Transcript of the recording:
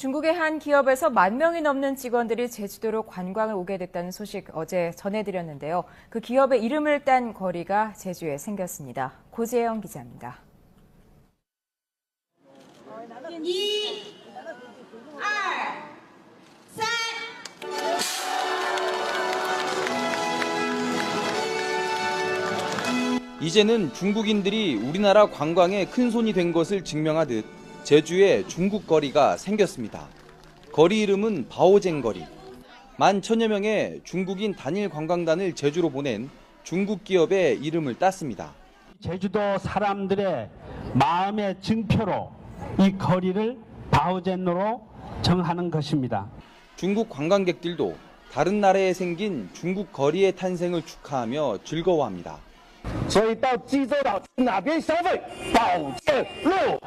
중국의 한 기업에서 만 명이 넘는 직원들이 제주도로 관광을 오게 됐다는 소식 어제 전해드렸는데요. 그 기업의 이름을 딴 거리가 제주에 생겼습니다. 고재영 기자입니다. 이, 알, 이제는 중국인들이 우리나라 관광에 큰 손이 된 것을 증명하듯 제주에 중국 거리가 생겼습니다. 거리 이름은 바오젠 거리. 만 천여 명의 중국인 단일 관광단을 제주로 보낸 중국 기업의 이름을 땄습니다. 제주도 사람들의 마음의 증표로 이 거리를 바오젠으로 정하는 것입니다. 중국 관광객들도 다른 나라에 생긴 중국 거리의 탄생을 축하하며 즐거워합니다. 所以到济州岛哪边消费，保健路。